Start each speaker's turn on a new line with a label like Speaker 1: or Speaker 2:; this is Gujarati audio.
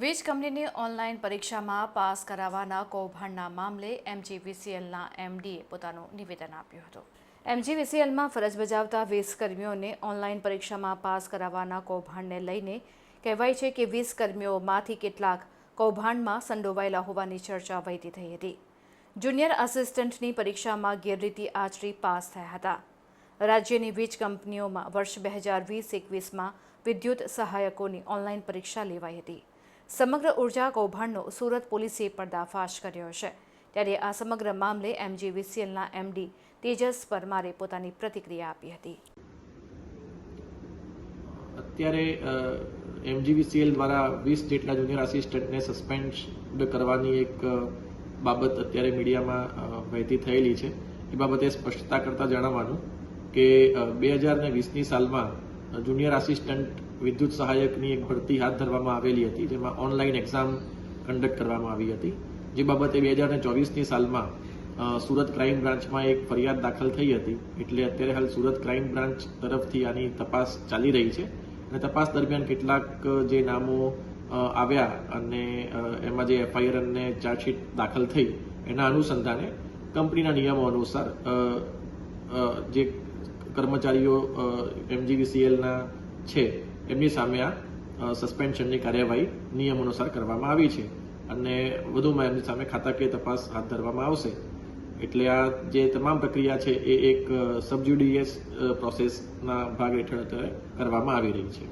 Speaker 1: વીજ કંપનીની ઓનલાઈન પરીક્ષામાં પાસ કરાવવાના કૌભાંડના મામલે એમજીવીસીએલના એમડીએ પોતાનું નિવેદન આપ્યું હતું. એમજીવીસીએલમાં ફરજ બજાવતા વીસ કર્મીઓને ઓનલાઈન પરીક્ષામાં પાસ કરાવવાના કૌભાંડને લઈને કહેવાય છે કે વીસ કર્મીઓમાંથી કેટલાક કૌભાંડમાં સંડોવાયેલા હોવાની ચર્ચા વહેતી થઈ હતી. જુનિયર આસિસ્ટન્ટની પરીક્ષામાં ગેરરીતિ આચરી પાસ થયા હતા. રાજ્યની વીજ કંપનીઓમાં વર્ષ બે હજાર વીસ એકવીસમાં વિદ્યુત સહાયકોની ઓનલાઈન પરીક્ષા લેવાઈ હતી. સમગ્ર ઊર્જા કૌભાંડનો સુરત પોલીસે પર્દાફાશ કર્યો છે. ત્યારે આ સમગ્ર મામલે એમજીવીસીએલના એમડી તેજસ પરમારે પોતાની પ્રતિક્રિયા આપી હતી.
Speaker 2: અત્યારે એમજીવીસીએલ દ્વારા વીસ જેટલા જુનિયર આસિસ્ટન્ટને સસ્પેન્ડ કરવાની એક બાબત અત્યારે મીડિયામાં વહેતી થયેલી છે. એ બાબતે સ્પષ્ટતા કરતા જણાવવાનું કે બે હજાર ને વીસની સાલમાં જુનિયર આસિસ્ટન્ટ વિદ્યુત સહાયકની એક ભરતી હાથ ધરવામાં આવેલી હતી, જેમાં ઓનલાઈન એક્ઝામ કન્ડક્ટ કરવામાં આવી હતી. જે બાબતે બે હજાર ને ચોવીસની સાલમાં સુરત ક્રાઇમ બ્રાન્ચમાં એક ફરિયાદ દાખલ થઈ હતી. એટલે અત્યારે હાલ સુરત ક્રાઇમ બ્રાન્ચ તરફથી આની તપાસ ચાલી રહી છે. અને તપાસ દરમિયાન કેટલાક જે નામો આવ્યા અને એમાં જે એફઆઈઆર અને ચાર્જશીટ દાખલ થઈ, એના અનુસંધાને કંપનીના નિયમો અનુસાર જે કર્મચારીઓ એમજીવીસીએલના છે, એમની સામે આ સસ્પેન્શનની કાર્યવાહી નિયમ અનુસાર કરવામાં આવી છે. અને વધુમાં એમની સામે ખાતાકીય તપાસ હાથ ધરવામાં આવશે. એટલે આ જે તમામ પ્રક્રિયા છે, એ એક સબજ્યુડિયસ પ્રોસેસના ભાગ હેઠળ કરવામાં આવી રહી છે.